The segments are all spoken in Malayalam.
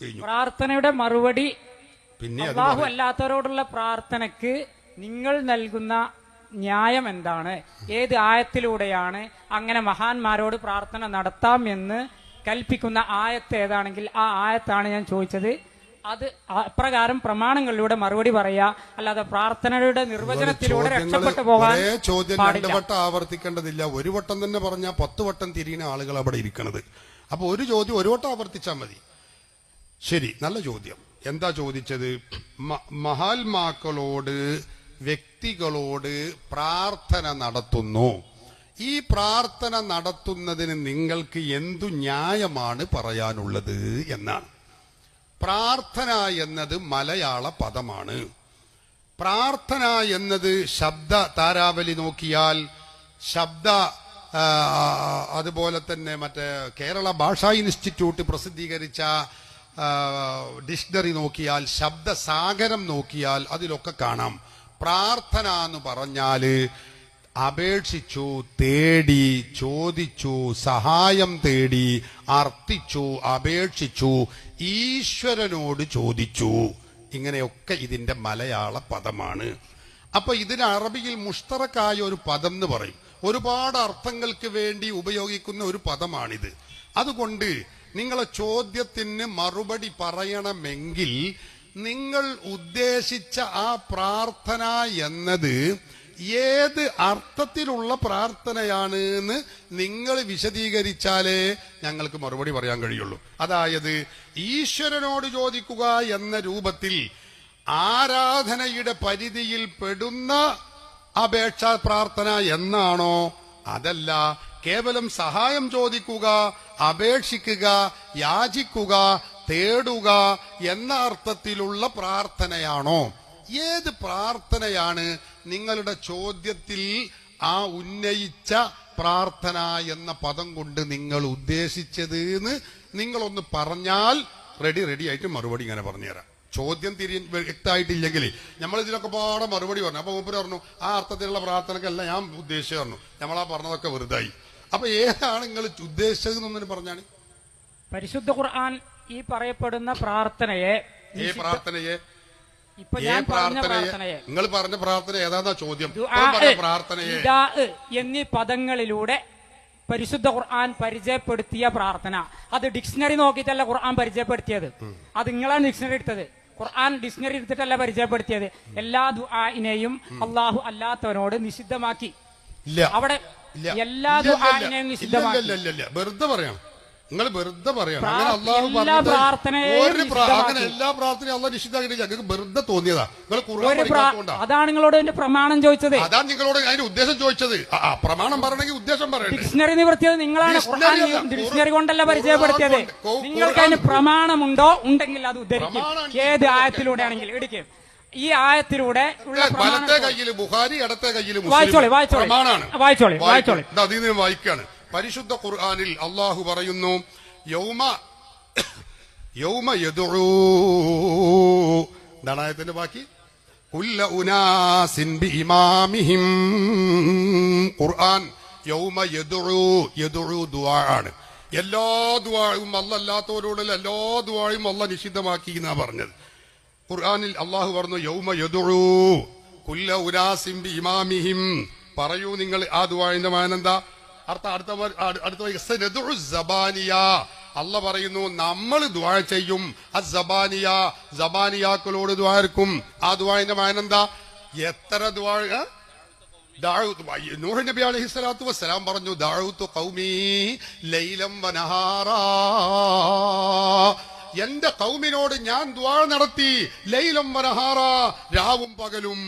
കഴിഞ്ഞു. പ്രാർത്ഥനയുടെ മറുപടി പിന്നെ അള്ളാഹു അല്ലാത്തവരോടുള്ള പ്രാർത്ഥനക്ക് നിങ്ങൾ നൽകുന്ന ന്യായം എന്താണ്? ഏത് ആയത്തിലൂടെയാണ് അങ്ങനെ മഹാന്മാരോട് പ്രാർത്ഥന നടത്താം എന്ന് കൽപ്പിക്കുന്ന ആയത്ത് ഏതാണെങ്കിൽ ആ ആയത്താണ് ഞാൻ ചോദിച്ചത്. അത് അപ്രകാരം പ്രമാണങ്ങളിലൂടെ മറുപടി പറയാ. അല്ലാതെ പ്രാർത്ഥനയുടെ നിർവചനത്തിലൂടെ രക്ഷപ്പെട്ടു പോകാൻ ചോദ്യം രണ്ട് വട്ടം ആവർത്തിക്കേണ്ടതില്ല. ഒരു വട്ടം തന്നെ പറഞ്ഞാൽ പത്ത് വട്ടം തിരിയുന്ന ആളുകൾ അവിടെ ഇരിക്കണത്. അപ്പൊ ഒരു ചോദ്യം ഒരു വട്ടം ആവർത്തിച്ചാൽ മതി. ശരി നല്ല ചോദ്യം. എന്താ ചോദിച്ചത്? മഹാത്മാക്കളോട് വ്യക്തികളോട് പ്രാർത്ഥന നടത്തുന്നു. ഈ പ്രാർത്ഥന നടത്തുന്നതിന് നിങ്ങൾക്ക് എന്തു ന്യായമാണ് പറയാനുള്ളത് എന്നാണ്. പ്രാർത്ഥന എന്നത് മലയാള പദമാണ്. പ്രാർത്ഥന എന്നത് ശബ്ദ താരാവലി നോക്കിയാൽ ശബ്ദ അതുപോലെ തന്നെ മറ്റേ കേരള ഭാഷാ ഇൻസ്റ്റിറ്റ്യൂട്ട് പ്രസിദ്ധീകരിച്ച ഡിക്ഷണറി നോക്കിയാൽ ശബ്ദസാഗരം നോക്കിയാൽ അതിലൊക്കെ കാണാം. പ്രാർത്ഥന എന്ന് പറഞ്ഞാൽ അപേക്ഷിച്ചു തേടി ചോദിച്ചു സഹായം തേടി അർത്ഥിച്ചു അപേക്ഷിച്ചു ഈശ്വരനോട് ചോദിച്ചു. ഇങ്ങനെയൊക്കെ ഇതിന്റെ മലയാള പദമാണ്. അപ്പൊ ഇതിന് അറബിയിൽ മുഷ്തറക്കായ ഒരു പദം എന്ന് പറയും. ഒരുപാട് അർത്ഥങ്ങൾക്ക് വേണ്ടി ഉപയോഗിക്കുന്ന ഒരു പദമാണിത്. അതുകൊണ്ട് നിങ്ങളെ ചോദ്യത്തിന് മറുപടി പറയണമെങ്കിൽ നിങ്ങൾ ഉദ്ദേശിച്ച ആ പ്രാർത്ഥന എന്നത് ഏത് അർത്ഥത്തിലുള്ള പ്രാർത്ഥനയാണ് എന്ന് നിങ്ങൾ വിശദീകരിച്ചാലേ ഞങ്ങൾക്ക് മറുപടി പറയാൻ കഴിയുള്ളൂ. അതായത് ഈശ്വരനോട് ചോദിക്കുക എന്ന രൂപത്തിൽ ആരാധനയുടെ പരിധിയിൽ പെടുന്ന അപേക്ഷാ പ്രാർത്ഥന എന്നാണോ? അതല്ല കേവലം സഹായം ചോദിക്കുക അപേക്ഷിക്കുക യാചിക്കുക തേടുക എന്ന അർത്ഥത്തിലുള്ള പ്രാർത്ഥനയാണോ? ഏത് പ്രാർത്ഥനയാണ് നിങ്ങളുടെ ചോദ്യത്തിൽ ആ ഉന്നയിച്ച പ്രാർത്ഥന എന്ന പദം കൊണ്ട് നിങ്ങൾ ഉദ്ദേശിച്ചത് എന്ന് നിങ്ങളൊന്ന് പറഞ്ഞാൽ റെഡി റെഡി ആയിട്ട് മറുപടി ഇങ്ങനെ പറഞ്ഞുതരാം. ചോദ്യം തിരി വ്യക്തമായിട്ടില്ലെങ്കിൽ നമ്മൾ ഇതിലൊക്കെ പാടെ മറുപടി പറഞ്ഞു. അപ്പൊ മൂപ്പര് പറഞ്ഞു ആ അർത്ഥത്തിലുള്ള പ്രാർത്ഥനക്കല്ല ഞാൻ ഉദ്ദേശിച്ചു പറഞ്ഞു. നമ്മളാ പറഞ്ഞതൊക്കെ വെറുതായി. അപ്പൊ ഏതാണ് നിങ്ങൾ ഉദ്ദേശിച്ചത് എന്നൊന്നും പറഞ്ഞാണ് പരിശുദ്ധ ഖുർആൻ ഈ പറയപ്പെടുന്ന പ്രാർത്ഥനയെ ഈ പ്രാർത്ഥനയെ? ഇപ്പൊ ഞാൻ പറഞ്ഞ പ്രാർത്ഥനയെ? നിങ്ങൾ പറഞ്ഞ പ്രാർത്ഥന ഏതാന്നാ ചോദ്യം? പ്രാർത്ഥനയെ. എന്നീ പദങ്ങളിലൂടെ പരിശുദ്ധ ഖുർആൻ പരിചയപ്പെടുത്തിയ പ്രാർത്ഥന. അത് ഡിക്ഷണറി നോക്കിയിട്ടല്ല ഖുർആൻ പരിചയപ്പെടുത്തിയത്. അത് നിങ്ങളാണ് ഡിക്ഷണറി എടുത്തത്. ഖുർആൻ ഡിക്ഷണറി എടുത്തിട്ടല്ല പരിചയപ്പെടുത്തിയത്. എല്ലാ ദുആനെയും അള്ളാഹു അല്ലാത്തവനോട് നിഷിദ്ധമാക്കി. അവിടെ. എല്ലാ ദുആഇനെയും നിഷിദ്ധമാക്കി. വെറുതെ പറയണം നിങ്ങൾ വെറുതെ പറയണം അങ്ങനെ അള്ളാഹു എല്ലാ ഒരു. അങ്ങനെ പ്രാർത്ഥനയും അള്ളാഹ് നിഷിദ്ധമാക്കിയിട്ട് ഞങ്ങൾക്ക് വെറുതെ തോന്നിയതാ. നിങ്ങൾ ഖുർആൻ അതാണ് നിങ്ങളോട് എന്റെ പ്രമാണം ചോദിച്ചത്. അതാണ് നിങ്ങളോട് അതിന്റെ ഉദ്ദേശം ചോദിച്ചത്. ആ, പ്രമാണം പറയണമെങ്കിൽ ഉദ്ദേശം പറയണം ഡിക്ഷണറി നിവർത്തിയത് നിങ്ങളാണ് ഡിക്ഷണറി. കൊണ്ടല്ല പരിചയപ്പെടുത്തിയത്. നിങ്ങൾക്ക് അതിന് പ്രമാണമുണ്ടോ? ഉണ്ടെങ്കിൽ അത് ഉദ്ധരിക്കും. ഏത്. ആയത്തിലൂടെ ആണെങ്കിൽ എടുക്കും ഈ ആയത്തിലൂടെ വലത്തെ കയ്യിൽ ബുഹാരി ഇടത്തെ കയ്യിൽ വായിച്ചോളി, വായിച്ചോളി. വായിച്ചോളി, വായിച്ചോളി. അതിൽ നിന്ന് വായിക്കാണ്. പരിശുദ്ധ ഖുർആാനിൽ അള്ളാഹു പറയുന്നു യൗമ യൗമ എന്താണ് ആയത്തിന്റെ ബാക്കി? കുല്ല ഉനാസിൻ ബിഇമാമിഹിം. ഖുർആൻ യൗമ യദുഊ യദുഊ ദുആ ആണ്. എല്ലാ ദുആയും അല്ലല്ലാത്തവരോടുള്ള എല്ലാ ദുആയും അല്ല നിഷിദ്ധമാക്കി എന്നാ പറഞ്ഞത്. ഖുർആനിൽ അള്ളാഹു പറഞ്ഞു യൗമ യദുഊ കുല്ല ഉനാസിൻ ബിഇമാമിഹിം. പറയൂ നിങ്ങൾ ആ ദുവാഴിന്റെ മാനെന്താ? അർത്ഥം അടുത്ത അല്ല പറയുന്നു നമ്മൾ ദുആ ചെയ്യും. അസബാനിയ സബാനിയാക്കളോട് ദ്വാർക്കും ആ ദ്വാന്റെ മാനെന്താ? എത്ര? ദാഊത്ത് നൂഹ് സ്വലാത്തു വസ്സലാം പറഞ്ഞു ലൈലം വനഹാറാ എന്റെ കൗമിനോട് ഞാൻ ദുആ നടത്തി. ലൈലം വനഹാറ രാവും പകലും.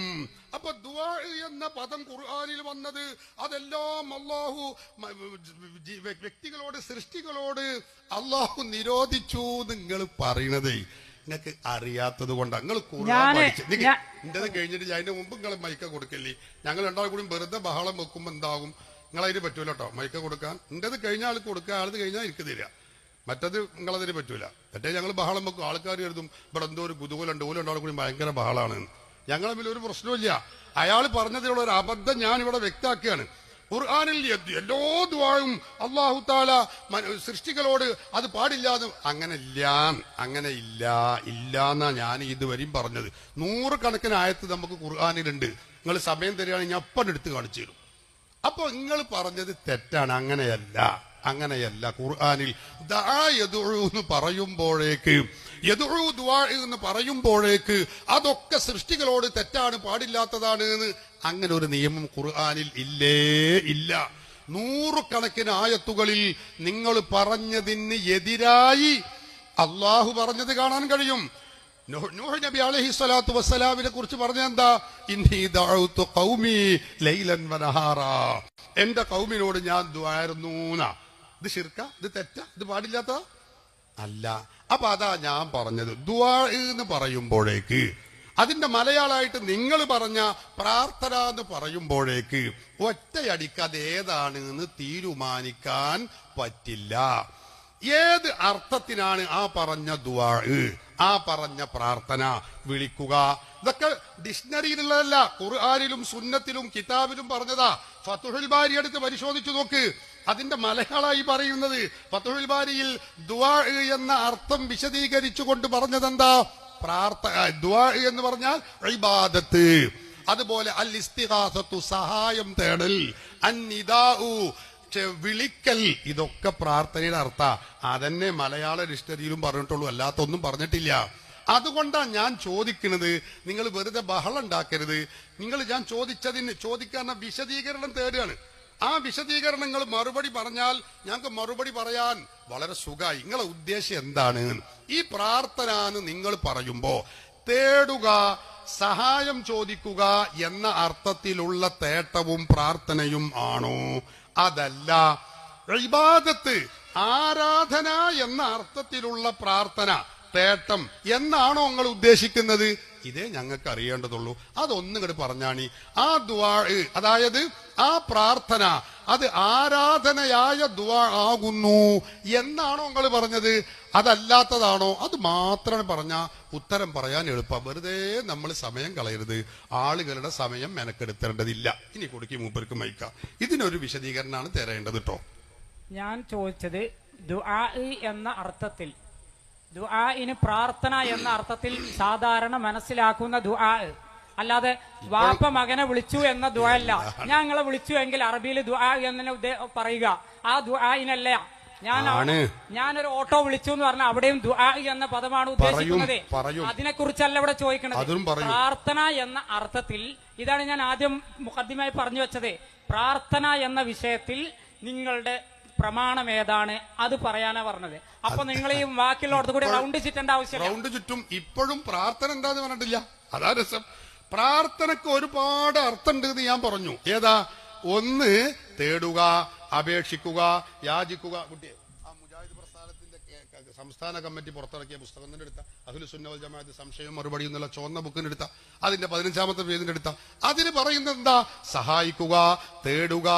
അപ്പൊ ദുആ എന്ന പദം ഖുർആാനിൽ വന്നത് അതെല്ലാം അള്ളാഹു വ്യക്തികളോട് സൃഷ്ടികളോട് അള്ളാഹു നിരോധിച്ചു നിങ്ങൾ പറയണത്. നിങ്ങൾക്ക് അറിയാത്തത് കൊണ്ട്. നിങ്ങൾ ഇന്റത് കഴിഞ്ഞിട്ട് ഞാൻ അതിന്റെ മുമ്പ് നിങ്ങൾ മൈക്ക കൊടുക്കല്ലേ? ഞങ്ങൾ രണ്ടാളും കൂടി വെറുതെ ബഹളം വെക്കുമ്പോ എന്താകും? നിങ്ങൾ അതിന് പറ്റൂല കേട്ടോ മൈക്ക കൊടുക്കാൻ. ഇന്റത് കഴിഞ്ഞ ആൾക്ക് കൊടുക്കുക ആൾക്ക് കഴിഞ്ഞാൽ എനിക്ക് തരിക. മറ്റത് നിങ്ങളതിന് പറ്റൂല. മറ്റേ ഞങ്ങൾ ബഹളം വെക്കും. ആൾക്കാർ കരുതും ഇവിടെ എന്തോ ഒരു കുതുകൂലുണ്ട് ഓല രണ്ടാളും കൂടി ഭയങ്കര ബഹളാണ്. ഞങ്ങൾ തമ്മിൽ ഒരു പ്രശ്നമില്ല അയാൾ പറഞ്ഞതിലുള്ള ഒരു അബദ്ധം ഞാൻ ഇവിടെ വ്യക്തമാക്കുകയാണ്. ഖുർആാനിൽ എല്ലോ ദ്വായും അള്ളാഹു താല സൃഷ്ടികളോട് അത് പാടില്ലാതെ അങ്ങനെ ഇല്ല അങ്ങനെ ഇല്ല ഇല്ല എന്നാ ഞാൻ ഇതുവരെയും പറഞ്ഞത്. നൂറുകണക്കിന് ആയത്ത് നമുക്ക് ഖുർആാനിലുണ്ട്. നിങ്ങൾ സമയം തരികയാണെങ്കിൽ ഞാൻ അപ്പം എടുത്ത് കാണിച്ചു തരും. അപ്പൊ നിങ്ങൾ പറഞ്ഞത് തെറ്റാണ് അങ്ങനെയല്ല. അങ്ങനെയല്ല ഖുർആാനിൽ എന്ന് പറയുമ്പോഴേക്ക് എന്ന് പറയുമ്പോഴേക്ക് അതൊക്കെ സൃഷ്ടികളോട് തെറ്റാണ് പാടില്ലാത്തതാണ് എന്ന് അങ്ങനെ ഒരു നിയമം ഖുർആാനിൽ ഇല്ലേ ഇല്ല. നൂറുകണക്കിന് ആയത്തുകളിൽ നിങ്ങൾ പറഞ്ഞതിന് എതിരായി അള്ളാഹു പറഞ്ഞത് കാണാൻ കഴിയും. നൂഹ് നബി കുറിച്ച് പറഞ്ഞെന്താ ലൈലൻ എന്റെ കൗമിനോട് ഞാൻ ദ്വാരുന്നു ഇത് ശിർക്ക ഇത് തെറ്റ ഇത് പാടില്ലാത്ത അല്ല. അപ്പൊ അതാ ഞാൻ പറഞ്ഞത്. ദുവാ എന്ന് പറയുമ്പോഴേക്ക് അതിന്റെ മലയാളമായിട്ട് നിങ്ങൾ പറഞ്ഞ പ്രാർത്ഥന എന്ന് പറയുമ്പോഴേക്ക് ഒറ്റയടിക്ക് അത് ഏതാണ് എന്ന് തീരുമാനിക്കാൻ പറ്റില്ല. ഏത് അർത്ഥത്തിനാണ് ആ പറഞ്ഞ ദുവാ ആ പറഞ്ഞ പ്രാർത്ഥന? വിളിക്കുക. ഇതൊക്കെ ഡിക്ഷണറിയിലുള്ളതല്ല. ഖുർആാനിലും സുന്നത്തിലും കിതാബിലും പറഞ്ഞതാ. ഫതുഹുൽ ബാരി എടുത്ത് പരിശോധിച്ചു നോക്ക്. അതിന്റെ മലയാളമായി പറയുന്നത് ഫത്തുഹുൽ ബാരിയിൽ ദുവാ എന്ന അർത്ഥം വിശദീകരിച്ചുകൊണ്ട് പറഞ്ഞതെന്താ? പ്രാർത്ഥന ദുവാ എന്ന് പറഞ്ഞാൽ ഇബാദത്ത്. അതുപോലെ അൽ ഇസ്തിഹാസത്തു സഹായം തേടൽ അന്നിദാഉ വിളിക്കൽ ഇതൊക്കെ പ്രാർത്ഥനയുടെ അർത്ഥ. അതന്നെ മലയാള ഡിക്ഷണറിയിലും പറഞ്ഞിട്ടുള്ളൂ അല്ലാത്തൊന്നും പറഞ്ഞിട്ടില്ല. അതുകൊണ്ടാണ് ഞാൻ ചോദിക്കുന്നത് നിങ്ങൾ വെറുതെ ബഹളം ഉണ്ടാക്കരുത്. നിങ്ങൾ ഞാൻ ചോദിച്ചതിന് ചോദിക്കാൻ വിശദീകരണം തേടുകയാണ്. ആ വിശദീകരണങ്ങൾ മറുപടി പറഞ്ഞാൽ ഞങ്ങൾക്ക് മറുപടി പറയാൻ വളരെ സുഖമായി. നിങ്ങളെ ഉദ്ദേശം എന്താണ്? ഈ പ്രാർത്ഥന എന്ന് നിങ്ങൾ പറയുമ്പോ തേടുക സഹായം ചോദിക്കുക എന്ന അർത്ഥത്തിലുള്ള തേട്ടവും പ്രാർത്ഥനയും ആണോ? അതല്ല. ഇബാദത്ത് ആരാധന എന്ന അർത്ഥത്തിലുള്ള പ്രാർത്ഥന തേട്ടം എന്നാണോ നിങ്ങൾ ഉദ്ദേശിക്കുന്നത്? ഇതേ ഞങ്ങൾക്ക് അറിയേണ്ടതുള്ളൂ. അതൊന്നും ഇങ്ങോട്ട് പറഞ്ഞാണി. ആ ദുവാ അതായത് ആ പ്രാർത്ഥന അത് ആരാധനയായ ദുവാ ആകുന്നു എന്നാണോ നിങ്ങൾ പറഞ്ഞത്? അതല്ലാത്തതാണോ? അത് മാത്രം പറഞ്ഞ ഉത്തരം പറയാൻ എളുപ്പം. വെറുതെ നമ്മൾ സമയം കളയരുത്. ആളുകളുടെ സമയം മെനക്കെടുത്തേണ്ടതില്ല. ഇനി കൊടുക്കി മൂപ്പർക്ക് മൈക്ക. ഇതിനൊരു വിശദീകരണമാണ് തരേണ്ടത് കേട്ടോ ഞാൻ ചോദിച്ചത് എന്ന അർത്ഥത്തിൽ ദുആഇന് പ്രാർത്ഥന എന്ന അർത്ഥത്തിൽ സാധാരണ മനസ്സിലാക്കുന്ന ദുആ. അല്ലാതെ വാപ്പ മകനെ വിളിച്ചു എന്ന ദുആ അല്ല. ഞങ്ങളെ വിളിച്ചു എങ്കിൽ അറബിയിൽ ദുആ എന്നെ പറയുക. ആ ദുആഇനല്ല ഞാൻ. ഞാനൊരു ഓട്ടോ വിളിച്ചു എന്ന് പറഞ്ഞാൽ അവിടെയും ദുആ എന്ന പദമാണ് ഉദ്ദേശിക്കുന്നത്. അതിനെക്കുറിച്ചല്ല അതിനെ കുറിച്ചല്ല ഇവിടെ ചോദിക്കുന്നത് പ്രാർത്ഥന എന്ന അർത്ഥത്തിൽ ഇതാണ് ഞാൻ ആദ്യം മുഖദ്യമായി പറഞ്ഞു വെച്ചത്. പ്രാർത്ഥന എന്ന വിഷയത്തിൽ നിങ്ങളുടെ പ്രമാണം ഏതാണ്? അത് പറയാനാ പറഞ്ഞത്. അപ്പൊ നിങ്ങൾ ഈ വാക്കിലോടത്ത് കൂടി റൗണ്ട് ചുറ്റേണ്ട ആവശ്യം റൗണ്ട് ചുറ്റും ഇപ്പോഴും പ്രാർത്ഥന എന്താന്ന് പറഞ്ഞിട്ടില്ല. അതാ രസം. പ്രാർത്ഥനക്ക് ഒരുപാട് അർത്ഥമുണ്ട് എന്ന് ഞാൻ പറഞ്ഞു. ഏതാ? ഒന്ന് തേടുക അപേക്ഷിക്കുക യാചിക്കുക കുട്ടിയെ ആ മുജാഹിദ് പ്രസ്ഥാനത്തിന്റെ കേ- ക- സംസ്ഥാന കമ്മിറ്റി പുറത്തിറക്കിയ പുസ്തകം തന്നെ എടുത്ത. അഖില സുന്നവൽ ജമാഅത്ത് സംശയം മറുപടി എന്നുള്ള ചുവന്ന ബുക്കിന് എടുത്ത. അതിന്റെ പതിനഞ്ചാമത്തെ പേജിന്റെ എടുത്ത. അതിന് പറയുന്നത് എന്താ? സഹായിക്കുക തേടുക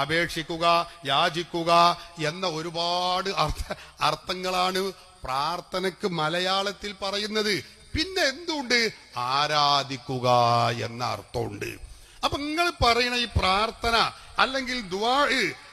അപേക്ഷിക്കുക യാചിക്കുക എന്ന ഒരുപാട് അർത്ഥ അർത്ഥങ്ങളാണ് പ്രാർത്ഥനക്ക് മലയാളത്തിൽ പറയുന്നത്. പിന്നെ എന്തുണ്ട്? ആരാധിക്കുക എന്ന അർത്ഥമുണ്ട്. അപ്പൊ നിങ്ങൾ പറയുന്ന ഈ പ്രാർത്ഥന അല്ലെങ്കിൽ ദുവാ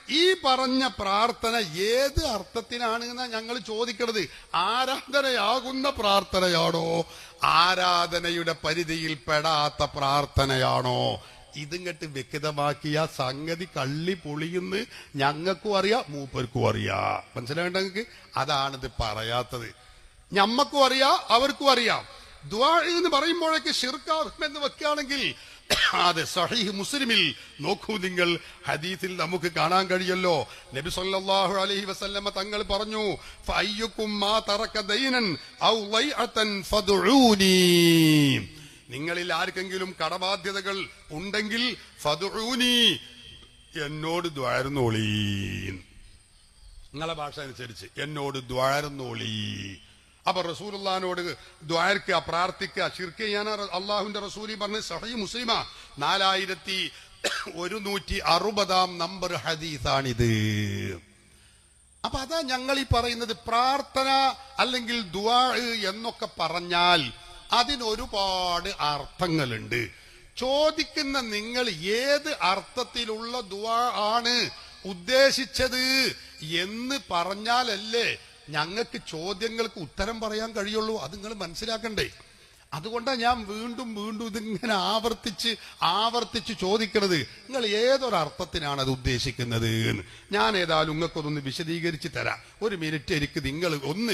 ഈ പറഞ്ഞ പ്രാർത്ഥന ഏത് അർത്ഥത്തിനാണ് എന്നാ ഞങ്ങൾ ചോദിക്കണത്? ആരാധനയാകുന്ന പ്രാർത്ഥനയാണോ? ആരാധനയുടെ പരിധിയിൽ പെടാത്ത പ്രാർത്ഥനയാണോ? ഇതിങ്ങട്ട് വ്യക്തമാക്കിയ സംഗതി കള്ളി പൊളിയുന്ന് ഞങ്ങൾക്കും അറിയാം മൂപ്പർക്കും അറിയാ. മനസ്സിലാവേണ്ട നിങ്ങൾക്ക്? അതാണിത് പറയാത്തത്. ഞമ്മക്കും അറിയാം അവർക്കും അറിയാം. ദുആ എന്ന് പറയുമ്പോഴേക്ക് ഷിർക്കാകും എന്ന് വെക്കുകയാണെങ്കിൽ അതെ സഹീഹ് മുസ്ലിമിൽ നോക്കൂ നിങ്ങൾ. ഹദീസിൽ നമുക്ക് കാണാൻ കഴിയല്ലോ. നബി സല്ലല്ലാഹു അലൈഹി വസല്ലമ തങ്ങൾ പറഞ്ഞു ഫഅയ്യുക്കും മാ തറക ദൈനൻ ഔ ലൈഅതൻ ഫദ്ഉനി നിങ്ങളിൽ ആർക്കെങ്കിലും കടബാധ്യതകൾ ഉണ്ടെങ്കിൽ ഫദ്ഉനി എന്നോട് ദ്വാരുന്നോളീ നിങ്ങളുടെ ഭാഷ അനുസരിച്ച് എന്നോട് ദ്വാരുന്നോളീ അപ്പൊ റസൂലുള്ളഹാനോട് ദ്വാരക്കുക പ്രാർത്ഥിക്കുക ഷിർക്ക് ചെയ്യാൻ അള്ളാഹുവിന്റെ റസൂലി പറഞ്ഞ് സഹി മുസ്ലിമ നാലായിരത്തി ഒരുന്നൂറ്റി അറുപതാം നമ്പർ ഹദീസാണിത്. അപ്പൊ അതാ ഞങ്ങൾ ഈ പറയുന്നത് പ്രാർത്ഥന അല്ലെങ്കിൽ ദുആ എന്നൊക്കെ പറഞ്ഞാൽ അതിനൊരുപാട് അർത്ഥങ്ങളുണ്ട്. ചോദിക്കുന്ന നിങ്ങൾ ഏത് അർത്ഥത്തിലുള്ള ദുആ ആണ് ഉദ്ദേശിച്ചത് എന്ന് പറഞ്ഞാലല്ലേ ഞങ്ങൾക്ക് ചോദ്യങ്ങൾക്ക് ഉത്തരം പറയാൻ കഴിയുള്ളൂ അത് നിങ്ങൾ മനസ്സിലാക്കണ്ടേ. അതുകൊണ്ടാണ് ഞാൻ വീണ്ടും വീണ്ടും ഇതിങ്ങനെ ആവർത്തിച്ച് ആവർത്തിച്ച് ചോദിക്കുന്നത് നിങ്ങൾ ഏതൊരർത്ഥത്തിനാണ് അത് ഉദ്ദേശിക്കുന്നത് എന്ന്. ഞാൻ ഏതായാലും നിങ്ങൾക്കൊന്ന് വിശദീകരിച്ച് തരാം. ഒരു മിനിറ്റ് എനിക്ക് നിങ്ങൾ ഒന്ന്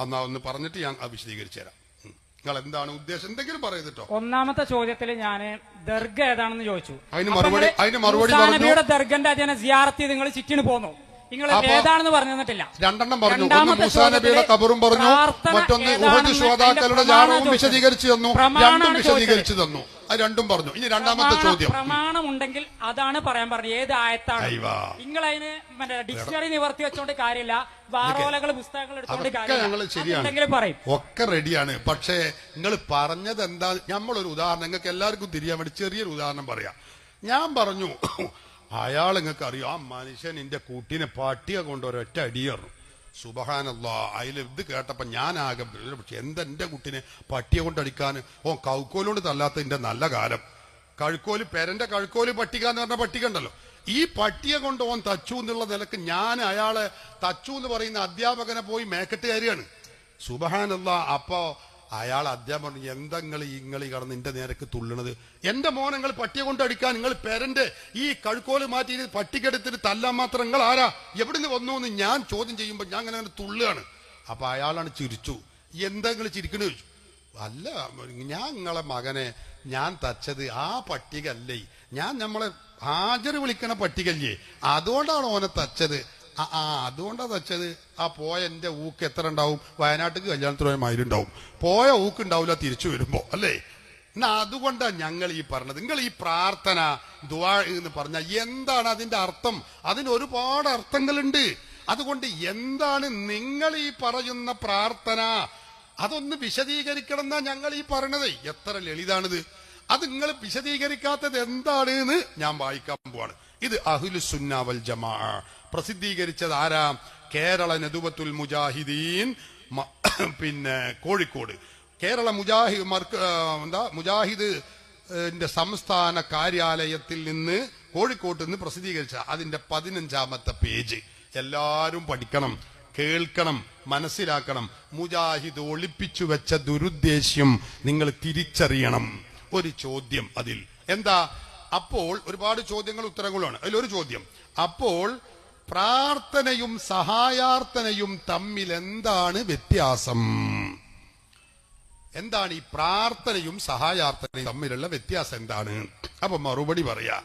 എന്നാ ഒന്ന് പറഞ്ഞിട്ട് ഞാൻ വിശദീകരിച്ചു തരാം. നിങ്ങൾ എന്താണ് ഉദ്ദേശം? എന്തെങ്കിലും പറയുന്നിട്ടോ ഒന്നാമത്തെ ചോദ്യത്തിൽ ഞാൻ ദർഗ ഏതാണെന്ന് ചോദിച്ചു. അതിന് മറുപടി- അതിന് മറുപടി ദർഗന്റെ അതിനെ സിയാറത്ത് നിങ്ങൾ ചിറ്റിന് പോന്നു. നിങ്ങൾ അപ്പൊ ഏതാണെന്ന് പറഞ്ഞു തന്നിട്ടില്ല. രണ്ടെണ്ണം പറഞ്ഞു. ഒന്ന് മൂസാ നബിയുടെ കബറും പറഞ്ഞു. മറ്റൊന്ന് ഉഹദ് ശ്രോതാക്കളുടെ വിശദീകരിച്ചു തന്നു. രണ്ടും വിശദീകരിച്ചു തന്നു. അത് രണ്ടും പറഞ്ഞു. ഇനി രണ്ടാമത്തെ ചോദ്യം. പ്രമാണമുണ്ടെങ്കിൽ അതാണ് പറയാൻ പറഞ്ഞത്. ഏത് ആയത്താണ്? നിങ്ങൾ അതിന് മറ്റേ ഡിക്ഷണറി നിവർത്തി വെച്ചോണ്ട് കാര്യമില്ല. വാറോലകൾ പുസ്തകങ്ങൾ എടുത്തോണ്ട് പറയും. ഒക്കെ റെഡിയാണ് പക്ഷേ നിങ്ങൾ പറഞ്ഞത് എന്താ നമ്മളൊരു ഉദാഹരണം. നിങ്ങൾക്ക് എല്ലാവർക്കും തിരിയാൻ വേണ്ടി ചെറിയൊരു ഉദാഹരണം പറയാം. ഞാൻ പറഞ്ഞു അയാൾ നിങ്ങൾക്ക് അറിയോ ആ മനുഷ്യൻ എന്റെ കൂട്ടിനെ പട്ടിയെ കൊണ്ട് ഒരൊറ്റ അടിയറും. സുബഹാനല്ല അതിൽ ഇത് കേട്ടപ്പോ ഞാൻ ആകെ പക്ഷെ എന്താ എന്റെ കുട്ടിനെ പട്ടിയെ കൊണ്ട് അടിക്കാൻ ഓ കൗക്കോലോട് തല്ലാത്ത എന്റെ നല്ല കാലം. കഴുക്കോൽ പെരന്റെ കഴുക്കോൽ പട്ടിക എന്ന് പറഞ്ഞ പട്ടിക ഉണ്ടല്ലോ. ഈ പട്ടിയെ കൊണ്ട് ഓൻ തച്ചു എന്നുള്ള നിലയ്ക്ക് ഞാൻ അയാളെ തച്ചു എന്ന് പറയുന്ന അധ്യാപകനെ പോയി മേക്കറ്റ് കയറിയാണ്. സുബഹാനല്ല അപ്പോ അയാൾ അദ്ദേഹം പറഞ്ഞു എന്താ ഈ കടന്ന് എന്റെ നേരക്ക് തുള്ളണത് എന്റെ മോനെ നിങ്ങൾ പട്ടിയെ കൊണ്ട് അടിക്കാൻ നിങ്ങൾ പേരന്റെ ഈ കഴുക്കോൽ മാറ്റി പട്ടിക്കെടുത്തിട്ട് തല്ലാൻ മാത്രം നിങ്ങൾ ആരാ? എവിടുന്ന് വന്നു എന്ന് ഞാൻ ചോദ്യം ചെയ്യുമ്പോൾ ഞാൻ അങ്ങനെ തുള്ളുകയാണ്. അപ്പൊ അയാളാണ് ചിരിച്ചു. എന്താ ചിരിക്കണ? ചോദിച്ചു. അല്ല ഞാൻ നിങ്ങളെ മകനെ ഞാൻ തച്ചത് ആ പട്ടികല്ലേ. ഞാൻ നമ്മളെ ഹാജർ വിളിക്കണ പട്ടികല്ലേ. അതുകൊണ്ടാണ് ഓനെ തച്ചത്. ആ ആ അതുകൊണ്ടാ വെച്ചത്. ആ പോയ എന്റെ ഊക്ക് എത്ര ഉണ്ടാവും? വയനാട്ടിക്ക് കല്യാണത്തിന് പോയ മയിലുണ്ടാവും പോയ ഊക്ക് ഉണ്ടാവില്ല തിരിച്ചു വരുമ്പോ അല്ലേ? എന്നാ അതുകൊണ്ടാണ് ഞങ്ങൾ ഈ പറഞ്ഞത്. നിങ്ങൾ ഈ പ്രാർത്ഥന ദ്വാ എന്ന് പറഞ്ഞ എന്താണ് അതിന്റെ അർത്ഥം? അതിന് ഒരുപാട് അർത്ഥങ്ങളുണ്ട്. അതുകൊണ്ട് എന്താണ് നിങ്ങൾ ഈ പറയുന്ന പ്രാർത്ഥന? അതൊന്ന് വിശദീകരിക്കണം എന്നാ ഞങ്ങൾ ഈ പറയണത്. എത്ര ലളിതാണിത്. അത് നിങ്ങൾ വിശദീകരിക്കാത്തത് എന്താണ് എന്ന് ഞാൻ വായിക്കാൻ പോവാണ്. ഇത് അഹുൽ സുന്നാവൽ ജമാ പ്രസിദ്ധീകരിച്ചത് ആരാ കേരള നദുവത്തുൽ മുജാഹിദീൻ പിന്നെ കോഴിക്കോട്. കേരള ആ, എന്താ മുജാഹിദ് സംസ്ഥാന കാര്യാലയത്തിൽ നിന്ന് കോഴിക്കോട്ട് നിന്ന് പ്രസിദ്ധീകരിച്ച അതിന്റെ പതിനഞ്ചാമത്തെ പേജ്. എല്ലാരും പഠിക്കണം കേൾക്കണം മനസ്സിലാക്കണം. മുജാഹിദ് ഒളിപ്പിച്ചു വെച്ച ദുരുദ്ദേശ്യം നിങ്ങൾ തിരിച്ചറിയണം. ഒരു ചോദ്യം അതിൽ. എന്താ? അപ്പോൾ ഒരുപാട് ചോദ്യങ്ങൾ ഉത്തരങ്ങളുമാണ്. അതിലൊരു ചോദ്യം. അപ്പോൾ പ്രാർത്ഥനയും സഹായാർത്ഥനയും തമ്മിൽ എന്താണ് വ്യത്യാസം? എന്താണ് ഈ പ്രാർത്ഥനയും സഹായാർത്ഥനയും തമ്മിലുള്ള വ്യത്യാസം എന്താണ്? അപ്പൊ മറുപടി പറയാ.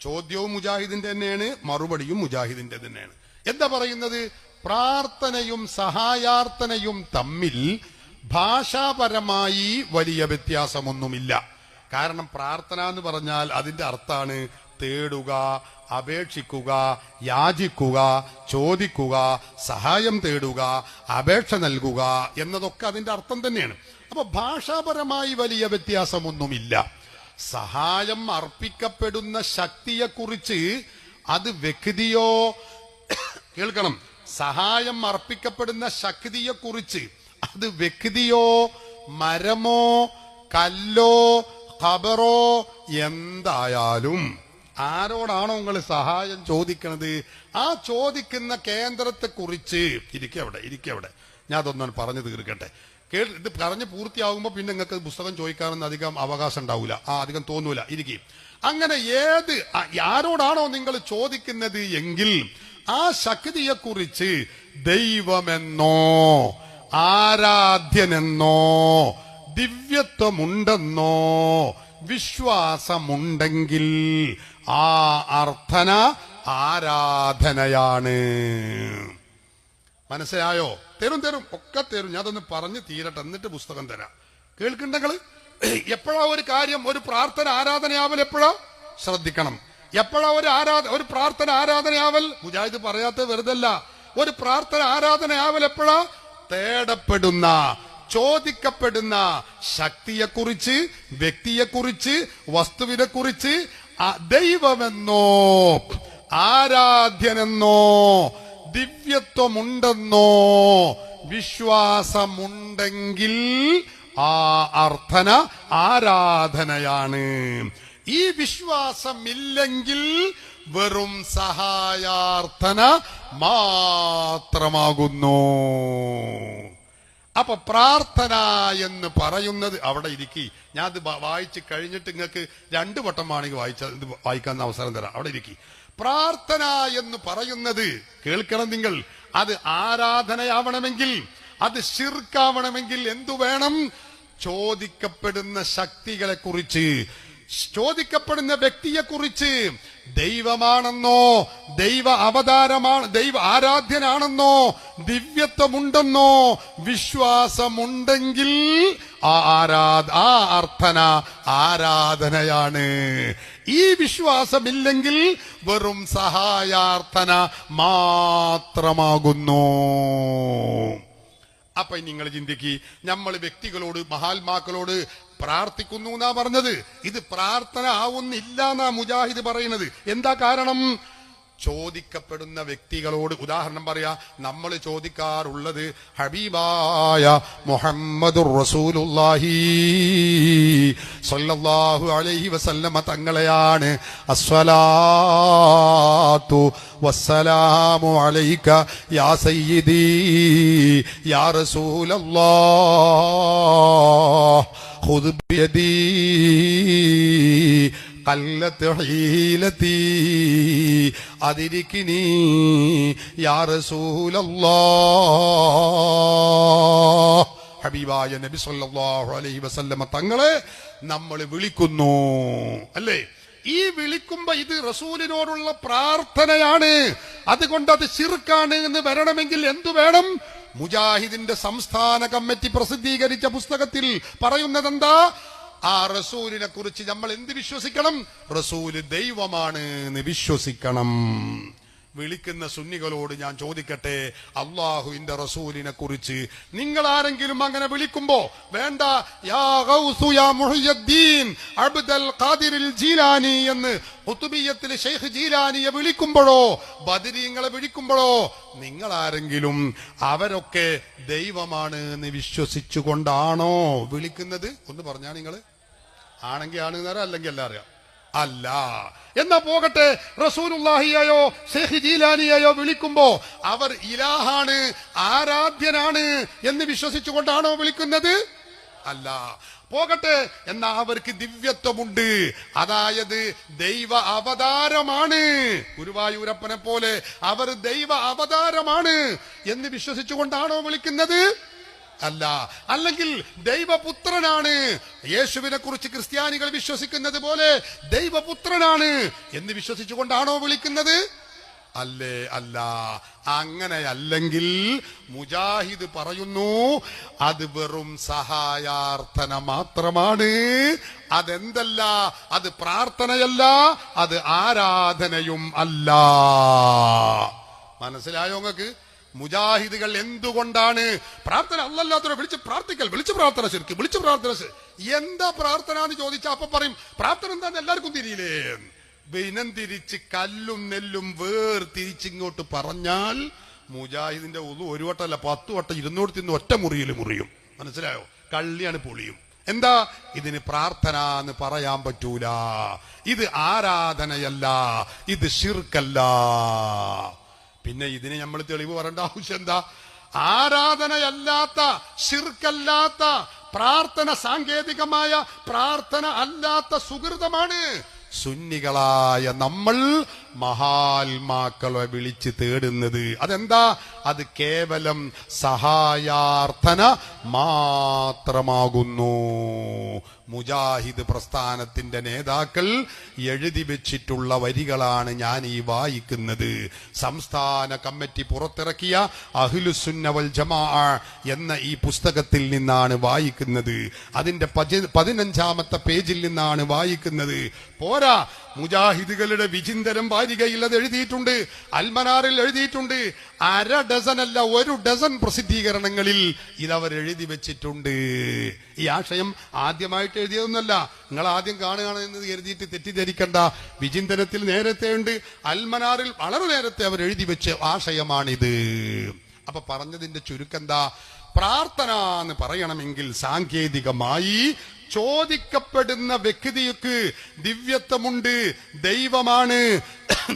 ചോദ്യവും മുജാഹിദിന്റെ തന്നെയാണ് മറുപടിയും മുജാഹിദിന്റെ തന്നെയാണ്. എന്താ പറയുന്നത്? പ്രാർത്ഥനയും സഹായാർത്ഥനയും തമ്മിൽ ഭാഷാപരമായി വലിയ വ്യത്യാസമൊന്നുമില്ല. കാരണം പ്രാർത്ഥന എന്ന് പറഞ്ഞാൽ അതിന്റെ അർത്ഥാണ് തേടുക അപേക്ഷിക്കുക യാചിക്കുക ചോദിക്കുക സഹായം തേടുക അപേക്ഷ നൽകുക എന്നതൊക്കെ അതിന്റെ അർത്ഥം തന്നെയാണ്. അപ്പൊ ഭാഷാപരമായി വലിയ വ്യത്യാസമൊന്നുമില്ല. സഹായം അർപ്പിക്കപ്പെടുന്ന ശക്തിയെക്കുറിച്ച് അത് വ്യക്തിയോ കേൾക്കണം. സഹായം അർപ്പിക്കപ്പെടുന്ന ശക്തിയെക്കുറിച്ച് അത് വ്യക്തിയോ മരമോ കല്ലോ ഖബറോ എന്തായാലും ആരോടാണോ നിങ്ങൾ സഹായം ചോദിക്കുന്നത് ആ ചോദിക്കുന്ന കേന്ദ്രത്തെ കുറിച്ച് ഇരിക്കവിടെ ഇരിക്കവിടെ ഞാൻ അതൊന്നും പറഞ്ഞു തീർക്കട്ടെ. കേൾ ഇത് പറഞ്ഞ് പൂർത്തിയാകുമ്പോൾ പിന്നെ നിങ്ങൾക്ക് പുസ്തകം ചോദിക്കാനൊന്നും അധികം അവകാശം ഉണ്ടാവില്ല ആ അധികം തോന്നൂല. ഇരിക്കും. അങ്ങനെ ഏത് ആരോടാണോ നിങ്ങൾ ചോദിക്കുന്നത് എങ്കിൽ ആ ശക്തിയെ കുറിച്ച് ദൈവമെന്നോ ആരാധ്യനെന്നോ ദിവ്യത്വമുണ്ടെന്നോ വിശ്വാസമുണ്ടെങ്കിൽ ആ അർത്ഥന ആരാധനയാണ്. മനസ്സിലായോ? തരും തരും. ഒക്കെ തരും. ഞാൻ അതൊന്ന് പറഞ്ഞ് തീരട്ടെ. എന്നിട്ട് പുസ്തകം തരാം. കേൾക്കുന്നുണ്ടെങ്കിൽ എപ്പോഴാ ഒരു കാര്യം ഒരു പ്രാർത്ഥന ആരാധനയാവൽ എപ്പോഴാ? ശ്രദ്ധിക്കണം. എപ്പോഴാ ഒരു ആരാധ ഒരു പ്രാർത്ഥന ആരാധനയാവൽ? മുജാഹിദ് പറയാത്ത വെറുതല്ല. ഒരു പ്രാർത്ഥന ആരാധനയാവൽ എപ്പോഴാ? തേടപ്പെടുന്ന ചോദിക്കപ്പെടുന്ന ശക്തിയെക്കുറിച്ച് വ്യക്തിയെക്കുറിച്ച് വസ്തുവിനെ ആ ദൈവമെന്നോ ആരാധ്യനെന്നോ ദിവ്യത്വമുണ്ടെന്നോ വിശ്വാസമുണ്ടെങ്കിൽ ആ അർത്ഥന ആരാധനയാണ്. ഈ വിശ്വാസമില്ലെങ്കിൽ വെറും സഹായാർത്ഥന മാത്രമാകുന്നു. അപ്പൊ പ്രാർത്ഥന എന്ന് പറയുന്നത് അവിടെ ഇരിക്കി. ഞാൻ അത് വായിച്ച് കഴിഞ്ഞിട്ട് നിങ്ങൾക്ക് രണ്ടു വട്ടം വേണമെങ്കിൽ വായിച്ച ഇത് വായിക്കാൻ അവസരം തരാം. അവിടെ ഇരിക്കി. പ്രാർത്ഥന എന്ന് പറയുന്നത് കേൾക്കണം നിങ്ങൾ അത് ആരാധനയാവണമെങ്കിൽ അത് ശിർക്കാവണമെങ്കിൽ എന്തു വേണം? ചോദിക്കപ്പെടുന്ന ശക്തികളെ കുറിച്ച് ചോദിക്കപ്പെടുന്ന വ്യക്തിയെ കുറിച്ച് ദൈവമാണെന്നോ ദൈവ അവതാരമാണ് ദൈവ ആരാധ്യനാണെന്നോ ദിവ്യത്വമുണ്ടെന്നോ വിശ്വാസമുണ്ടെങ്കിൽ ആ ആരാധ ആ അർത്ഥന ആരാധനയാണ്. ഈ വിശ്വാസമില്ലെങ്കിൽ വെറും സഹായാർത്ഥന മാത്രമാകുന്നു. അപ്പൊ നിങ്ങൾ ചിന്തിക്ക് നമ്മൾ വ്യക്തികളോട് മഹാത്മാക്കളോട് പ്രാർത്ഥിക്കുന്നു എന്നാ പറഞ്ഞത്. ഇത് പ്രാർത്ഥന ആവുന്നില്ല എന്നാ മുജാഹിദ് പറയുന്നത്. എന്താ കാരണം? ചോദിക്കപ്പെടുന്ന വ്യക്തികളോട് ഉദാഹരണം പറയാ നമ്മൾ ചോദിക്കാറുള്ളത് ഹബീബായ മുഹമ്മദുർ റസൂലുള്ളാഹി സല്ലല്ലാഹു അലൈഹി വസല്ലമ തങ്ങളെയാണ്. അസ്സലാത്തു വസ്സലാമു അലൈക യാ സയ്യിദി യാ റസൂലല്ലാഹ്. ഖുദ് ബിയദി قلت حيلتي أدركني يا رسول الله ഹബീബായ നബി സല്ലല്ലാഹു അലൈഹി വസല്ലമ തങ്ങളെ നമ്മൾ വിളിക്കുന്നു അല്ലേ ഈ വിളിക്കുമ്പോ ഇത് റസൂലിനോടുള്ള പ്രാർത്ഥനയാണ് അതുകൊണ്ട് അത് ശിർക്കാണ് എന്ന് വരണമെങ്കിൽ എന്തു വേണം മുജാഹിദിന്റെ സംസ്ഥാന കമ്മിറ്റി പ്രസിദ്ധീകരിച്ച പുസ്തകത്തിൽ പറയുന്നത് എന്താ ആ റസൂലിനെ കുറിച്ച് നമ്മൾ എന്ത് വിശ്വസിക്കണം? റസൂൽ ദൈവമാണ് എന്ന് വിശ്വസിക്കണം. വിളിക്കുന്ന സുന്നികളോട് ഞാൻ ചോദിക്കട്ടെ അള്ളാഹുവിന്റെ റസൂലിനെ കുറിച്ച് നിങ്ങൾ ആരെങ്കിലും അങ്ങനെ വിളിക്കുമ്പോ വേണ്ട യാ യാ മുഹിയദ്ദീൻ ജീലാനി എന്ന് ഷെയ്ഖ് ജീലാനിയെ വിളിക്കുമ്പോഴോ ബദരീങ്ങളെ വിളിക്കുമ്പോഴോ നിങ്ങൾ ആരെങ്കിലും അവരൊക്കെ ദൈവമാണ് എന്ന് വിശ്വസിച്ചുകൊണ്ടാണോ വിളിക്കുന്നത്? ഒന്ന് പറഞ്ഞാ നിങ്ങൾ. ആണെങ്കിൽ ആണ് നേരം അല്ലെങ്കിൽ എല്ലാം അറിയാം. അല്ല. എന്നാ പോകട്ടെ റസൂലുല്ലാഹിയായോ ഷെയ്ഖ് ജീലാനിയായോ വിളിക്കുമ്പോ അവർ ഇലാഹാണ് ആരാധ്യനാണ് എന്ന് വിശ്വസിച്ചുകൊണ്ടാണോ വിളിക്കുന്നത്? അല്ല. പോകട്ടെ എന്നാ അവർക്ക് ദിവ്യത്വമുണ്ട്. അതായത് ദൈവ അവതാരമാണ്. ഗുരുവായൂരപ്പനെ പോലെ അവർ ദൈവ അവതാരമാണ് എന്ന് വിശ്വസിച്ചുകൊണ്ടാണോ വിളിക്കുന്നത്? അല്ല അല്ലെങ്കിൽ ദൈവപുത്രനാണ്. യേശുവിനെ കുറിച്ച് ക്രിസ്ത്യാനികൾ വിശ്വസിക്കുന്നത് പോലെ ദൈവപുത്രനാണ് എന്ന് വിശ്വസിച്ചുകൊണ്ടാണോ വിളിക്കുന്നത്? അല്ലേ അല്ല. അങ്ങനെയല്ലെങ്കിൽ മുജാഹിദ് പറയുന്നു അത് വെറും സഹായാർത്ഥന മാത്രമാണ്. അതെന്തല്ല? അത് പ്രാർത്ഥനയല്ല. അത് ആരാധനയും അല്ല. മനസ്സിലായോ നിങ്ങൾക്ക് മുജാഹിദുകൾ എന്തുകൊണ്ടാണ് പ്രാർത്ഥന അല്ലല്ലാത്തവരെ വിളിച്ച് പ്രാർത്ഥിക്കൽ? വിളിച്ച് പ്രാർത്ഥന ശരിക്കും വിളിച്ച് പ്രാർത്ഥന എന്താ പ്രാർത്ഥന എന്ന് ചോദിച്ചാൽ അപ്പൊ പറയും പ്രാർത്ഥന എന്താന്ന് എല്ലാവർക്കും തിരിയില്ലേ? വിനം തിരിച്ച് കല്ലും നെല്ലും വേർ തിരിച്ചിങ്ങോട്ട് പറഞ്ഞാൽ മുജാഹിദിന്റെ ഒതു ഒരു വട്ടമല്ല പത്ത് വട്ടം ഇരുന്നൂറ് തിന്ന് ഒറ്റ മുറിയിൽ മുറിയും. മനസ്സിലായോ? കള്ളിയാണ് പൊളിയും. എന്താ? ഇതിന് പ്രാർത്ഥന എന്ന് പറയാൻ പറ്റൂല. ഇത് ആരാധനയല്ല ഇത് ഷിർക്കല്ല പിന്നെ ഇതിന് നമ്മൾ തെളിവ് പറയേണ്ട ആവശ്യം എന്താ? ആരാധനയല്ലാത്ത ശിർക്കല്ലാത്ത പ്രാർത്ഥന സാങ്കേതികമായ പ്രാർത്ഥന അല്ലാത്ത സുഹൃതമാണ് സുന്നികളായ നമ്മൾ മഹാത്മാക്കളെ വിളിച്ച് തേടുന്നത്. അതെന്താ? അത് കേവലം സഹായാർത്ഥന മാത്രമാകുന്നു. മുജാഹിദ് പ്രസ്ഥാനത്തിന്റെ നേതാക്കൾ എഴുതി വെച്ചിട്ടുള്ള വരികളാണ് ഞാൻ ഈ വായിക്കുന്നത്. സംസ്ഥാന കമ്മിറ്റി പുറത്തിറക്കിയ അഹ്ലുസുന്നവൽ ജമാ എന്ന ഈ പുസ്തകത്തിൽ നിന്നാണ് വായിക്കുന്നത്. അതിന്റെ പതി- പതിനഞ്ചാമത്തെ പേജിൽ നിന്നാണ് വായിക്കുന്നത്. പോരാ മുജാഹിദുകളുടെ വിചിന്തനം വാരികയിൽ അത് എഴുതിയിട്ടുണ്ട്. അൽമനാറിൽ എഴുതിയിട്ടുണ്ട്. അര ഡസൻ അല്ല ഒരു ഡസൻ പ്രസിദ്ധീകരണങ്ങളിൽ ഇതവർ എഴുതി വെച്ചിട്ടുണ്ട്. ഈ ആശയം ആദ്യമായിട്ട് എഴുതിയതൊന്നല്ല നിങ്ങൾ ആദ്യം കാണുകയാണ് എന്ന് കരുതിയിട്ട് തെറ്റിദ്ധരിക്കണ്ട. വിചിന്തനത്തിൽ നേരത്തെ ഉണ്ട്. അൽമനാറിൽ വളരെ നേരത്തെ അവർ എഴുതി വെച്ച ആശയമാണിത്. അപ്പൊ പറഞ്ഞതിന്റെ ചുരുക്കെന്താ? പ്രാർത്ഥന എന്ന് പറയണമെങ്കിൽ സാങ്കേതികമായി ചോദിക്കപ്പെടുന്ന വ്യക്തിക്ക് ദിവ്യത്വമുണ്ട് ദൈവമാണ്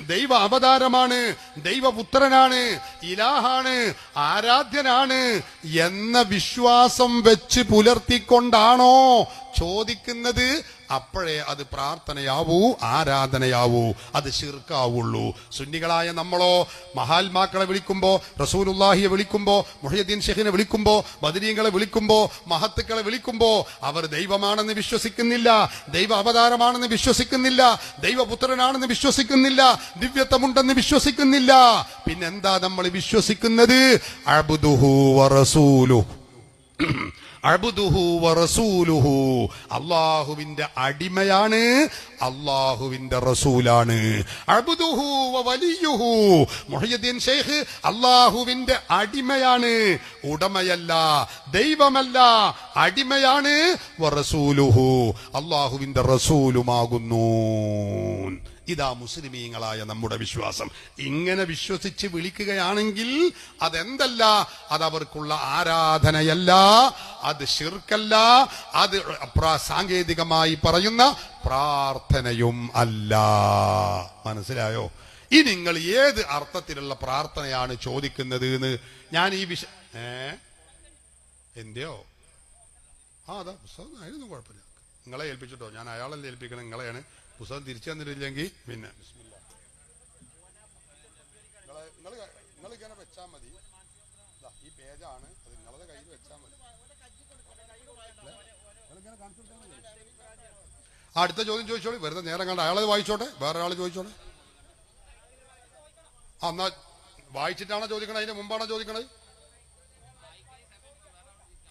ദൈവ അവതാരമാണ് ദൈവപുത്രനാണ് ഇലാഹാണ് ആരാധ്യനാണ് എന്ന വിശ്വാസം വെച്ച് പുലർത്തിക്കൊണ്ടാണോ ചോദിക്കുന്നത്? അപ്പോഴേ അത് പ്രാർത്ഥനയാവൂ ആരാധനയാവൂ അത് ശിർക്കാവുള്ളൂ. സുന്നികളായ നമ്മളോ മഹാത്മാക്കളെ വിളിക്കുമ്പോ റസൂലുല്ലാഹിയെ വിളിക്കുമ്പോ മുഹ്യദ്ദീൻ ഷെഹിനെ വിളിക്കുമ്പോ ബദരീങ്ങളെ വിളിക്കുമ്പോ മഹത്തുക്കളെ വിളിക്കുമ്പോ അവർ ദൈവമാണെന്ന് വിശ്വസിക്കുന്നില്ല ദൈവ അവതാരമാണെന്ന് വിശ്വസിക്കുന്നില്ല ദൈവപുത്രനാണെന്ന് വിശ്വസിക്കുന്നില്ല ദിവ്യത്വമുണ്ടെന്ന് വിശ്വസിക്കുന്നില്ല. പിന്നെന്താ നമ്മൾ വിശ്വസിക്കുന്നത്? വറസൂലുഹു. റസൂലുഹു. അള്ളാഹുവിന്റെ അടിമയാണ് അള്ളാഹുവിന്റെ റസൂലാണ്. വലിയുഹു. അള്ളാഹുവിന്റെ അടിമയാണ് ഉടമയല്ല ദൈവമല്ല അടിമയാണ് റസൂലുഹു. അള്ളാഹുവിന്റെ റസൂലുമാകുന്നു. ഇതാ മുസ്ലിമീങ്ങളായ നമ്മുടെ വിശ്വാസം. ഇങ്ങനെ വിശ്വസിച്ച് വിളിക്കുകയാണെങ്കിൽ അതെന്തല്ല? അത് അവർക്കുള്ള ആരാധനയല്ല അത് ശിർക്കല്ല അത് സാങ്കേതികമായി പറയുന്ന പ്രാർത്ഥനയും അല്ല. മനസ്സിലായോ? ഈ നിങ്ങൾ ഏത് അർത്ഥത്തിലുള്ള പ്രാർത്ഥനയാണ് ചോദിക്കുന്നത് എന്ന് ഞാൻ ഈ വിഷ ഏ? എന്റെയോ? ആ അതാ പുസ്തകം ആയിരുന്നു കുഴപ്പമില്ല. നിങ്ങളെ ഏൽപ്പിച്ചിട്ടോ? ഞാൻ അയാളല്ലേ ഏൽപ്പിക്കണം നിങ്ങളെയാണ് പുസ്തകം തിരിച്ചു തന്നിട്ടില്ലെങ്കിൽ പിന്നെ. ഇങ്ങനെ വെച്ചാൽ മതി. ഈ പേജാണ്. അത് നിങ്ങളുടെ കയ്യിൽ വെച്ചാൽ മതി. അടുത്ത ചോദ്യം ചോദിച്ചോളി. വെറുതെ നേരം കണ്ട അയാളത് വായിച്ചോട്ടെ? വേറെ ആൾ ചോദിച്ചോളെ എന്നാ വായിച്ചിട്ടാണോ ചോദിക്കണത് അതിന്റെ മുമ്പാണോ ചോദിക്കണത്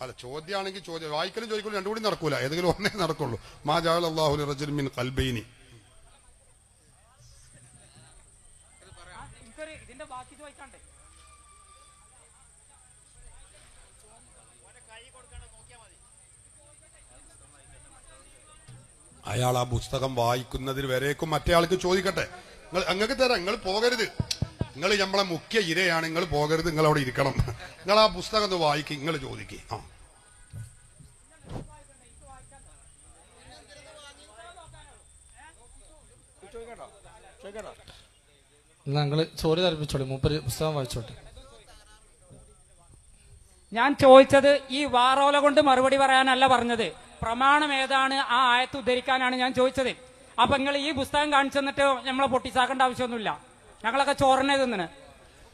അല്ല ചോദ്യമാണെങ്കിൽ ചോദ്യം. വായിക്കലും ചോദിക്കലും രണ്ടുകൂടി നടക്കൂല. ഏതെങ്കിലും ഒന്നേ നടക്കുള്ളൂ. മാ ജാൽ അള്ളാഹുലി റജുൽ മിൻ കൽബൈനി അയാൾ ആ പുസ്തകം വായിക്കുന്നതിന് വരേക്കും മറ്റേ ആൾക്ക് ചോദിക്കട്ടെ. നിങ്ങൾ അങ്ങക്ക് തരാം നിങ്ങൾ പോകരുത്. നിങ്ങൾ നമ്മളെ മുഖ്യ ഇരയാണ് നിങ്ങൾ പോകരുത് നിങ്ങൾ അവിടെ ഇരിക്കണം. നിങ്ങൾ ആ പുസ്തകം ഒന്ന് വായിക്കും നിങ്ങൾ ചോദിക്കും. ആ. നിങ്ങൾ ചോദ്യം തരപ്പിച്ചോളി മൂപ്പര് പുസ്തകം വായിച്ചോട്ടെ. ഞാൻ ചോദിച്ചത് ഈ വാറോല കൊണ്ട് മറുപടി പറയാനല്ല പറഞ്ഞത്. പ്രമാണം ഏതാണ് ആ ആയത്ത് ഉദ്ധരിക്കാനാണ് ഞാൻ ചോദിച്ചത്. അപ്പൊ നിങ്ങൾ ഈ പുസ്തകം കാണിച്ചു തന്നിട്ട് നമ്മളെ പൊട്ടിച്ചാക്കേണ്ട ആവശ്യമൊന്നുമില്ല. ഞങ്ങളൊക്കെ ചോറിനെ തിന്നിന്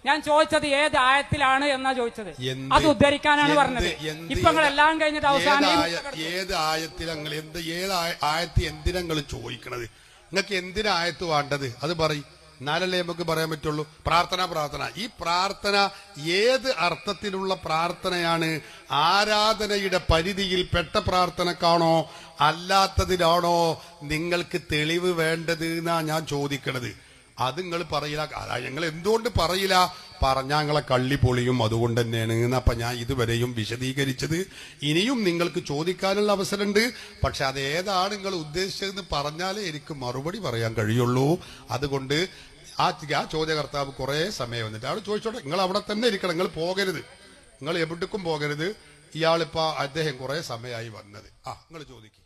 ഞാൻ ചോദിച്ചത് ഏത് ആയത്തിലാണ് എന്നാ ചോദിച്ചത്. അത് ഉദ്ധരിക്കാനാണ് പറഞ്ഞത്. ഇപ്പൊ നിങ്ങൾ എല്ലാം കഴിഞ്ഞിട്ട് അവസാനം ഏത് ആയത്തിൽ എന്ത് ഏത് എന്തിനാ നിങ്ങൾ ചോദിക്കണത്? നിങ്ങൾക്ക് എന്തിനാ ആയത്ത് വേണ്ടത്? അത് പറയും. എന്നാലല്ലേ നമുക്ക് പറയാൻ പറ്റുള്ളൂ? പ്രാർത്ഥന പ്രാർത്ഥന. ഈ പ്രാർത്ഥന ഏത് അർത്ഥത്തിലുള്ള പ്രാർത്ഥനയാണ്? ആരാധനയുടെ പരിധിയിൽ പെട്ട പ്രാർത്ഥനക്കാണോ? അല്ലാത്തതിലാണോ നിങ്ങൾക്ക് തെളിവ് വേണ്ടത് എന്നാ ഞാൻ ചോദിക്കണത്. അത് നിങ്ങൾ പറയില്ല. ഞങ്ങൾ എന്തുകൊണ്ട് പറയില്ല? പറഞ്ഞാൽ ഞങ്ങളെ കള്ളി പൊളിയും അതുകൊണ്ട് തന്നെയാണ്. അപ്പൊ ഞാൻ ഇതുവരെയും വിശദീകരിച്ചത്. ഇനിയും നിങ്ങൾക്ക് ചോദിക്കാനുള്ള അവസരമുണ്ട്. പക്ഷെ അത് ഏതാണ് നിങ്ങൾ ഉദ്ദേശിച്ചതെന്ന് പറഞ്ഞാലേ എനിക്ക് മറുപടി പറയാൻ കഴിയുള്ളൂ. അതുകൊണ്ട് ആ ആ ചോദ്യകർത്താവ് കുറെ സമയം വന്നിട്ട് അവിടെ ചോദിച്ചോട്ടെ നിങ്ങൾ അവിടെ തന്നെ ഇരിക്കണം. നിങ്ങൾ പോകരുത്. നിങ്ങൾ എവിടേക്കും പോകരുത്. ഇയാളിപ്പോ അദ്ദേഹം കുറെ സമയമായി വന്നത്. ആ നിങ്ങൾ ചോദിക്കും.